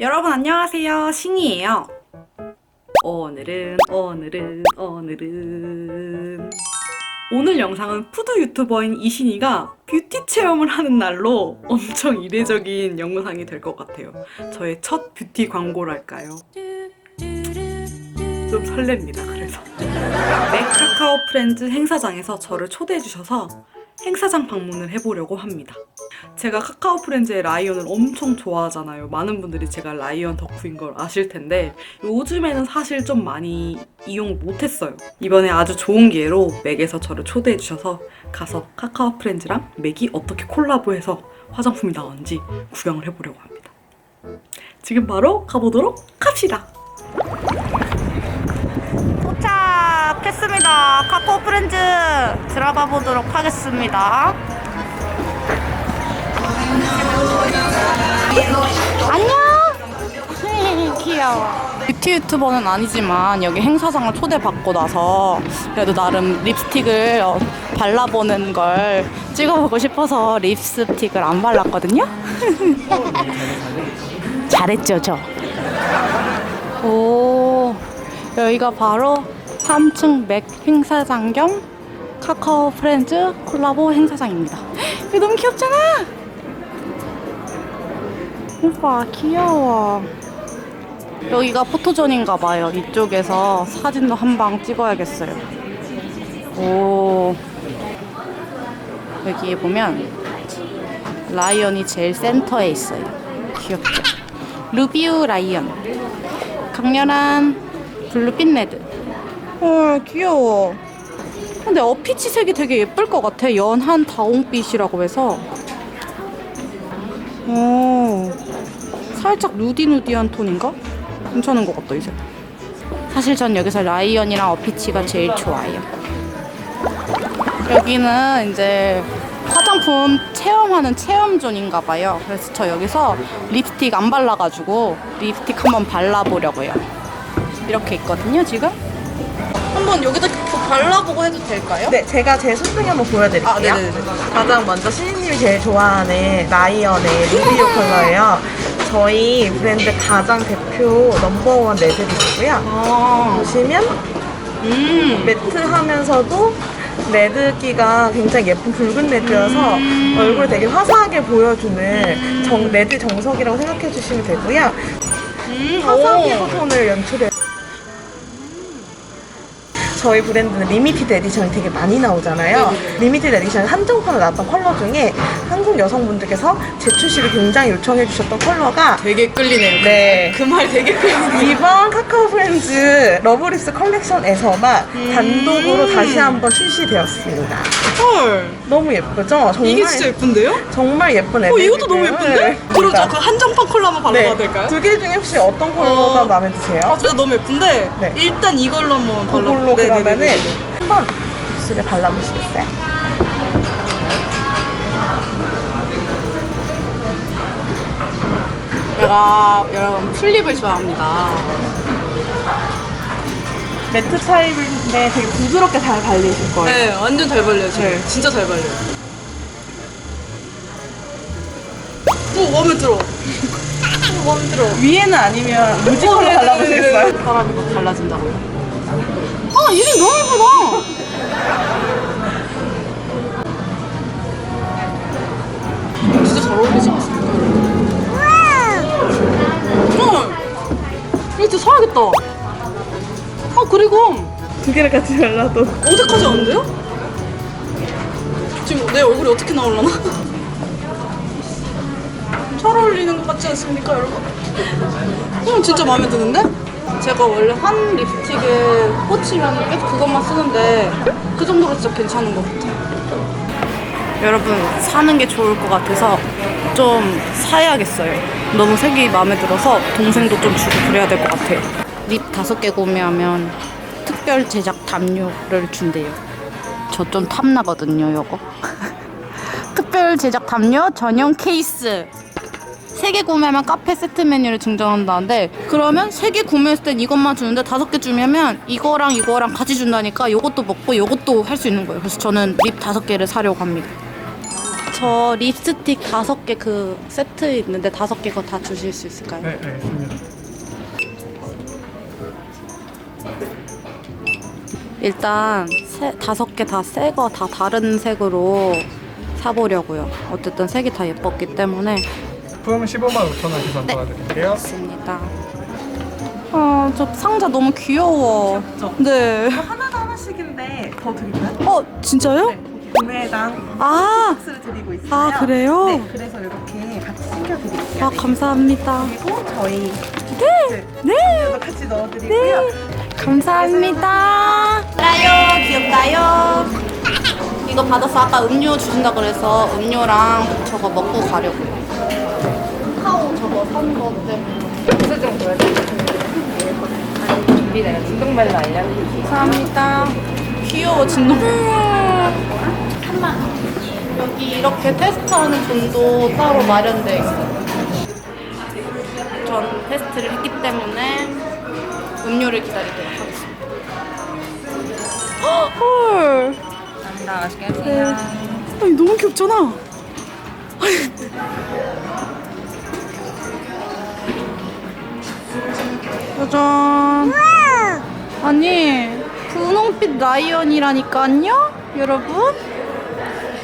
여러분 안녕하세요. 신이에요. 오늘은 오늘은 오늘은. 오늘 영상은 푸드 유튜버인 이신이가 뷰티 체험을 하는 날로 엄청 이례적인 영상이 될 것 같아요. 저의 첫 뷰티 광고랄까요? 좀 설렙니다 그래서. 맥 카카오 프렌즈 행사장에서 저를 초대해 주셔서 행사장 방문을 해보려고 합니다 제가 카카오 프렌즈의 라이언을 엄청 좋아하잖아요. 많은 분들이 제가 라이언 덕후인 걸 아실 텐데 요즘에는 사실 좀 많이 이용 못했어요. 이번에 아주 좋은 기회로 맥에서 저를 초대해 주셔서 가서 카카오 프렌즈랑 맥이 어떻게 콜라보해서 화장품이 나왔는지 구경을 해보려고 합니다. 지금 바로 가보도록 합시다. 도착했습니다. 카카오 프렌즈 들어가 보도록 하겠습니다. 안녕! 귀여워. 뷰티 유튜버는 아니지만 여기 행사장을 초대받고 나서 그래도 나름 립스틱을 어, 발라보는 걸 찍어보고 싶어서 립스틱을 안 발랐거든요? 잘했죠, 저? 오, 여기가 바로 3층 맥 행사장 겸 카카오 프렌즈 콜라보 행사장입니다. 이거 너무 귀엽잖아! 오빠 귀여워. 여기가 포토존인가 봐요. 이쪽에서 사진도 한 방 찍어야겠어요. 오. 여기에 보면 라이언이 제일 센터에 있어요. 귀엽죠? 루비우 라이언. 강렬한 블루빛 레드. 헐, 귀여워. 근데 어피치 색이 되게 예쁠 것 같아. 연한 다홍빛이라고 해서. 오, 살짝 누디누디한 톤인가? 괜찮은 것 같다, 이제. 사실 전 여기서 라이언이랑 어피치가 제일 좋아요. 여기는 이제 화장품 체험하는 체험존인가 봐요. 그래서 저 여기서 립스틱 안 발라가지고 립스틱 한번 발라보려고요. 이렇게 있거든요, 지금. 한번 여기다 발라보고 해도 될까요? 네, 제가 제 손등에 한번 보여드릴게요. 아, 네네네. 가장 먼저 신인님이 제일 좋아하는 라이언의 루비오 컬러예요. 저희 브랜드 가장 대표 넘버원 레드립이고요. 아, 보시면 음. 매트하면서도 레드기가 굉장히 예쁜 붉은 레드여서 얼굴 되게 화사하게 보여주는 정, 레드 정석이라고 생각해 주시면 되고요. 음, 화사 오. 피부톤을 연출해 저희 브랜드는 리미티드 에디션이 되게 많이 나오잖아요. 리미티드 에디션 한정판으로 나왔던 컬러 중에 한국 여성분들께서 재출시를 굉장히 요청해 주셨던 컬러가 되게 끌리네요. 네. 그 말 되게 끌리네요. 이번 카카오 프렌즈 러브립스 컬렉션에서만 음. 단독으로 다시 한번 출시되었습니다. 헐. 너무 예쁘죠? 정말 이게 진짜 예쁜데요? 정말 예쁜 어, 애들. 이것도 너무 예쁜데? 그럼 저그 한정판 컬러 한번 발라봐도 될까요? 두 개 중에 혹시 어떤 컬러가 어. 마음에 드세요? 아, 진짜 너무 예쁜데? 네. 일단 이걸로 한번 발라 그걸로 그러면은 네네네네. 한번 입술에 발라보시겠어요? 제가 여러분 플립을 좋아합니다. 매트 타입인데 되게 부드럽게 잘 발리실 거예요. 네, 완전 잘 발려요, 지금. 네. 진짜 잘 발려요. 오, 마음에 들어. 오, 마음에 들어. 위에는 아니면 무지컬로 네, 발라보시겠어요? 사람이 막 달라진다고요? 아, 이름 너무 예쁘다! 진짜 잘 어울리지 않습니까? 어! 이거 진짜 사야겠다. 아, 그리고 두 개를 같이 발라도 어색하지 않은데요? 지금 내 얼굴이 어떻게 나올라나? 잘 어울리는 것 같지 않습니까, 여러분? 어, 진짜 마음에 드는데? 제가 원래 한 립스틱에 꽂히면 계속 그것만 쓰는데 그 정도로 진짜 괜찮은 것 같아요. 여러분, 사는 게 좋을 것 같아서 좀 사야겠어요. 너무 색이 마음에 들어서 동생도 좀 주고 그래야 될 것 같아요. 립 다섯 개 구매하면 특별 제작 담요를 준대요. 저 좀 탐나거든요, 요거. 특별 제작 담요 전용 케이스. 세 개 구매하면 카페 세트 메뉴를 증정한다는데 그러면 세 개 구매했을 땐 이것만 주는데 다섯 개 주면 이거랑 이거랑 같이 준다니까 요것도 먹고 요것도 할 수 있는 거예요. 그래서 저는 립 다섯 개를 사려고 합니다. 저 립스틱 다섯 개 그 세트 있는데 다섯 개 그거 다 주실 수 있을까요? 네, 알겠습니다. 일단 세, 다섯 개 다 새 거 다 다른 색으로 사보려고요. 어쨌든 색이 다 예뻤기 때문에 부품은 15만 5천 원 계산 도와드릴게요. 좋습니다. 아, 저 상자 너무 귀여워. 귀엽죠? 네. 하나도 하나씩인데 더 드릴까요? 어, 진짜요? 네. 구매당 아, 박스를 드리고 있어요. 아, 그래요? 네, 그래서 이렇게 같이 챙겨드릴게요. 아, 감사합니다. 그리고 저희 네. 네. 도 같이 넣어드리고요. 감사합니다. 나요, 귀엽다요. 이거 받아서 아까 음료 주신다 그래서 음료랑 저거 먹고 가려고요. 카카오 저거 사는 거 때문에. 수정 보여드릴게요. 준비되면 진동벨로 알려드릴게요. 감사합니다. 귀여워, 진동. 3만 여기 이렇게 테스트하는 존도 따로 마련되어 있어요. 전 테스트를 했기 때문에 음료를 기다리도록 하겠습니다. 헐. 감사합니다. 맛있게 드세요. 아니 너무 귀엽잖아. 짜잔. 아니 분홍빛 라이언이라니까요, 여러분.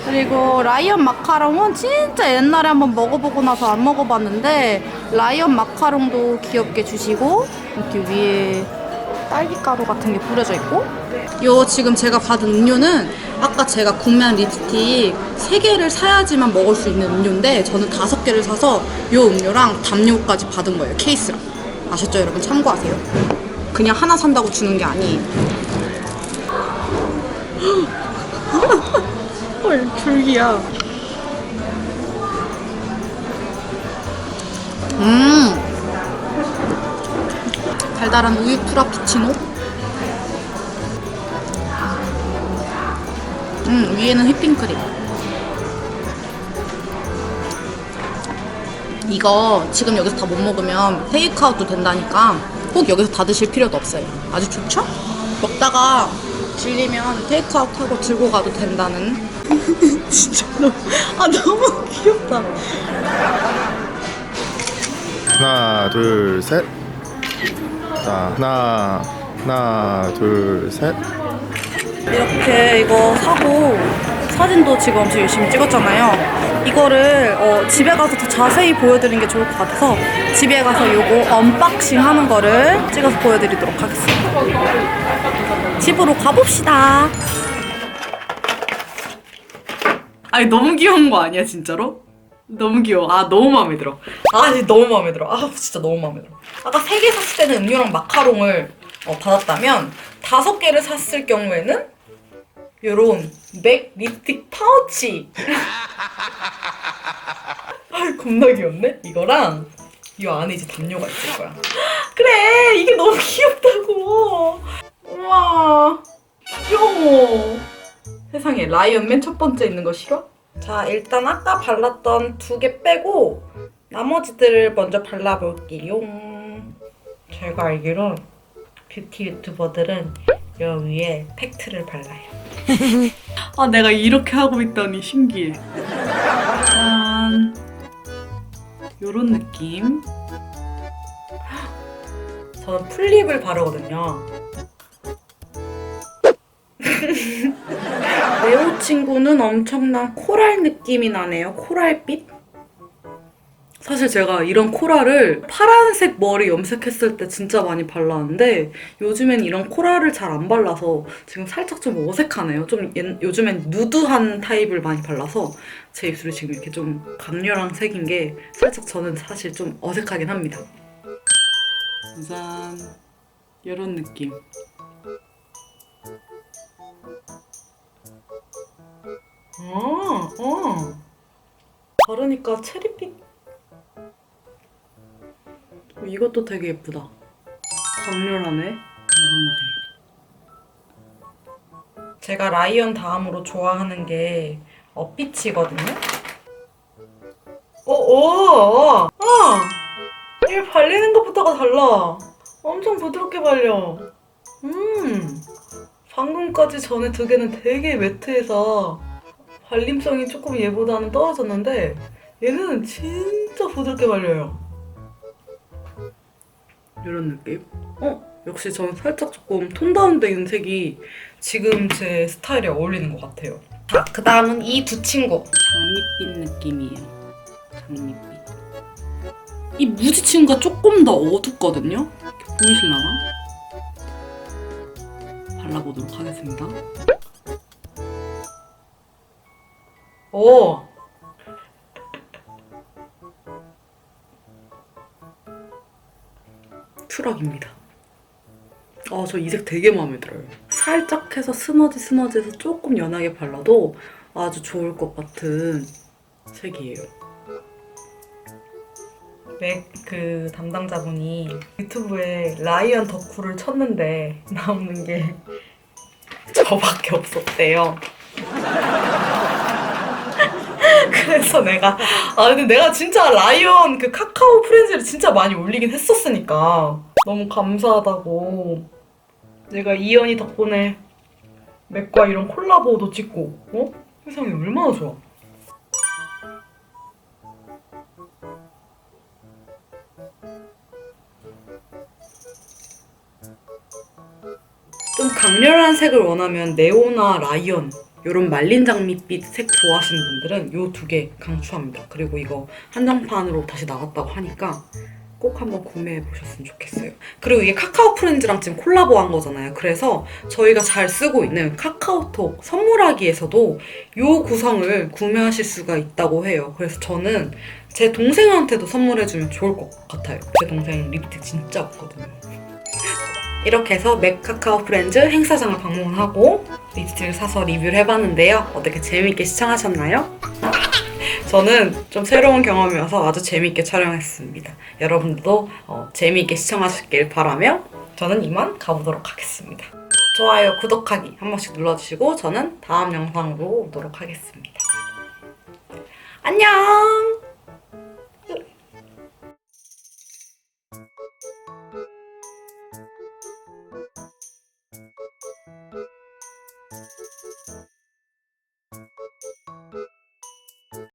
그리고 라이언 마카롱은 진짜 옛날에 한번 먹어보고 나서 안 먹어봤는데 라이언 마카롱도 귀엽게 주시고 이렇게 위에 딸기가루 같은 게 뿌려져 있고 요 지금 제가 받은 음료는 아까 제가 구매한 립스틱 3개를 사야지만 먹을 수 있는 음료인데 저는 5개를 사서 요 음료랑 담요까지 받은 거예요 케이스랑 아셨죠 여러분? 참고하세요. 그냥 하나 산다고 주는 게 아니에요. 헐 줄기야. 음. 달달한 우유 프라푸치노? 음, 위에는 휘핑크림. 이거 지금 여기서 다 못 먹으면 테이크아웃도 된다니까 꼭 여기서 다 드실 필요도 없어요. 아주 좋죠? 먹다가 질리면 테이크아웃 하고 들고 가도 된다는. 진짜 너무, 아, 너무 귀엽다. 하나 둘 셋. 자 하나 하나 둘 셋. 이렇게 이거 사고 사진도 지금 엄청 열심히 찍었잖아요. 이거를 어, 집에 가서 더 자세히 보여드리는 게 좋을 것 같아서 집에 가서 요거 언박싱 하는 거를 찍어서 보여드리도록 하겠습니다. 집으로 가봅시다. 아니 너무 귀여운 거 아니야 진짜로? 너무 귀여워. 아 너무 마음에 들어. 아 진짜 너무 마음에 들어. 아 진짜 너무 마음에 들어. 아까 세 개 샀을 때는 음료랑 마카롱을 어, 받았다면 다섯 개를 샀을 경우에는 요런 맥 립스틱 파우치. 아 겁나 귀엽네. 이거랑 이 안에 이제 담요가 있을 거야. 그래 이게 너무 귀엽다고. 우와 귀여워. 세상에 라이언 맨 첫 번째 있는 거 싫어? 자 일단 아까 발랐던 두 개 빼고 나머지들을 먼저 발라볼게요. 제가 알기로 뷰티 유튜버들은 여 위에 팩트를 발라요. 아 내가 이렇게 하고 있다니 신기해. 짠. 요런 느낌. 저는 풀립을 바르거든요. 레오 친구는 엄청난 코랄 느낌이 나네요. 코랄빛? 사실 제가 이런 코랄을 파란색 머리 염색했을 때 진짜 많이 발랐는데 요즘엔 이런 코랄을 잘 안 발라서 지금 살짝 좀 어색하네요. 좀 옛- 요즘엔 누드한 타입을 많이 발라서 제 입술이 지금 이렇게 좀 강렬한 색인 게 살짝 저는 사실 좀 어색하긴 합니다. 짠 이런 느낌. 아, 어. 바르니까 체리빛. 어, 이것도 되게 예쁘다. 강렬하네. 이런데. 제가 라이언 다음으로 좋아하는 게 어피치거든요. 어, 어, 어, 아, 이게 발리는 것부터가 달라. 엄청 부드럽게 발려. 음, 방금까지 전에 두 개는 되게 매트해서 발림성이 조금 얘보다는 떨어졌는데 얘는 진짜 부드럽게 발려요. 이런 느낌? 어? 역시 저는 살짝 조금 톤 있는 색이 지금 제 스타일에 어울리는 것 같아요. 자, 그 다음은 이 두 친구. 장밋빛 느낌이에요. 장밋빛. 이 무지 친구가 조금 더 어둡거든요? 보이실라나? 발라보도록 하겠습니다. 오! 추락입니다. 아, 저 이 색 되게 마음에 들어요. 살짝 해서 스머지 스머지해서 조금 연하게 발라도 아주 좋을 것 같은 색이에요. 맥 그 담당자분이 유튜브에 라이언 덕후를 쳤는데 나오는 게 저밖에 없었대요. 그래서 내가 아 근데 내가 진짜 라이언 그 카카오 프렌즈를 진짜 많이 올리긴 했었으니까 너무 감사하다고. 내가 이연이 덕분에 맥과 이런 콜라보도 찍고 어? 세상에 얼마나 좋아. 좀 강렬한 색을 원하면 네오나 라이언 이런 말린 장밋빛 색 좋아하시는 분들은 이 두 개 강추합니다. 그리고 이거 한정판으로 다시 나왔다고 하니까 꼭 한번 구매해 보셨으면 좋겠어요. 그리고 이게 카카오 프렌즈랑 지금 콜라보한 거잖아요. 그래서 저희가 잘 쓰고 있는 카카오톡 선물하기에서도 이 구성을 구매하실 수가 있다고 해요. 그래서 저는 제 동생한테도 선물해주면 좋을 것 같아요. 제 동생 립스틱 진짜 없거든요. 이렇게 해서 맥 카카오 프렌즈 행사장을 방문하고 립스틱을 사서 리뷰를 해봤는데요. 어떻게 재미있게 시청하셨나요? 저는 좀 새로운 경험이어서 아주 재미있게 촬영했습니다. 여러분들도 어, 재미있게 시청하시길 바라며 저는 이만 가보도록 하겠습니다. 좋아요, 구독하기 한 번씩 눌러주시고 저는 다음 영상으로 오도록 하겠습니다. 안녕!